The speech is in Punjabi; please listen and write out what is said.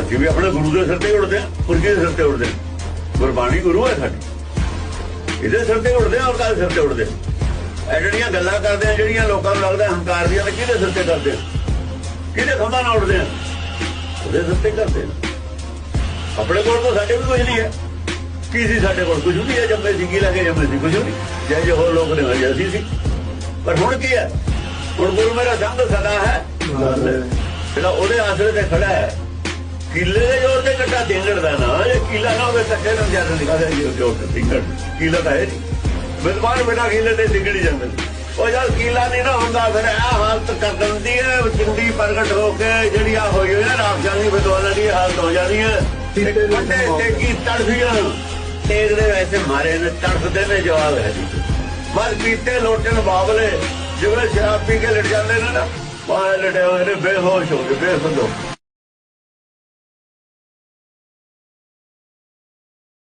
ਅਸੀਂ ਵੀ ਆਪਣੇ ਗੁਰੂ ਦੇ ਸਿਰ ਤੇ ਉੜਦੇ ਆ ਪੁਰਖੀ ਦੇ ਸਿਰ ਤੇ ਉੜਦੇ ਹਾਂ। ਗੁਰਬਾਣੀ ਗੁਰੂ ਹੈ ਸਾਡੀ। ਇਹਦੇ ਸਿਰ ਤੇ ਉੜਦੇ ਆ ਔਰ ਕਾਹਦੇ ਸਿਰ ਤੇ ਉੜਦੇ ਆ? ਇਹ ਜਿਹੜੀਆਂ ਗੱਲਾਂ ਕਰਦੇ ਆ ਜਿਹੜੀਆਂ ਲੋਕਾਂ ਨੂੰ ਲੱਗਦਾ ਹੰਕਾਰ ਦੀਆਂ ਨੇ ਕਿਹਦੇ ਸਿਰ ਤੇ ਕਰਦੇ ਆ? ਕਿਹਦੇ ਖੰਭਾਂ ਨਾਲ ਉੜਦੇ ਆ? ਉਹਦੇ ਸਿਰ ਤੇ ਕਰਦੇ ਆ। ਆਪਣੇ ਕੋਲ ਤਾਂ ਸਾਡੇ ਵੀ ਕੁਝ ਨਹੀਂ ਹੈ। ਕੀ ਸੀ ਸਾਡੇ ਕੋਲ? ਕੁਝ ਨਹੀਂ ਹੈ ਜੰਮੇ ਸੀ ਕੀ ਲੱਗੇ ਜੰਮੇ ਸੀ? ਕੁਝ ਨਹੀਂ ਜੇ ਜੇ ਹੋਰ ਲੋਕ ਨੇ ਹੋਏ ਅਸੀਂ ਸੀ। ਪਰ ਹੁਣ ਕੀ ਹੈ? ਹੁਣ ਗੁਰੂ ਮੇਰਾ ਸੰਗ ਸਦਾ ਹੈ। ਜਿਹੜਾ ਉਹਦੇ ਆਸਰੇ ਤੇ ਖੜਾ ਹੈ ਕਿਲੇ ਦੇ ਜੋਰ ਤੇ ਕੱਟਾ ਦੇਂਗੜ ਨਾ ਇਹ ਕਿਲਾ ਨਾ ਹੋਵੇ ਤਾਂ ਕਿਹਨੂੰ ਜ਼ਿਆਦਾ ਨਿਕਾਲਿਆ ਜੀ ਜੋਰ ਤੇ ਦੇਂਗੜ ਕਿਲਾ ਤਾਂ ਹੈ ਨਹੀਂ। ਬਿਲਕੁਲ ਬਿਨਾ ਕਿਲੇ ਤੇ ਡਿਗੜੀ ਜਾਂਦੇ ਨੇ। ਉਹ ਜਦ ਕੀਲਾ ਨਹੀਂ ਨਾ ਹੁੰਦਾ ਫਿਰ ਇਹ ਹਾਲਤ ਕਰ ਦਿੰਦੀ ਹੈ ਚਿੰਦੀ ਪ੍ਰਗਟ ਹੋ ਕੇ ਜਿਹੜੀ ਆ ਹੋਈ ਹੋਈ ਹੈ ਰਾਖਸ਼ਾਨੀ ਵਿਦਵਾਨਾਂ ਦੀ ਹਾਲਤ ਹੋ ਜਾਣੀ ਹੈ। ਕੰਡੇ ਤੇ ਕੀ ਤੜਫੀਆਂ ਤੇਗੜੇ ਵੈਸੇ ਮਾਰੇ ਨੇ ਤੜਫਦੇ ਨੇ ਜਵਾਬ ਹੈ ਜੀ। ਮਰ ਪੀਤੇ ਲੋਟਣ ਬਾਬਲੇ ਜਿਵੇਂ ਸ਼ਰਾਬ ਪੀ ਕੇ ਲੜ ਜਾਂਦੇ ਨੇ ਨਾ ਬਾਹਰ ਲੜੇ ਹੋਏ ਨੇ ਬੇਹੋਸ਼ ਹੋ ਗਏ ਗਏ।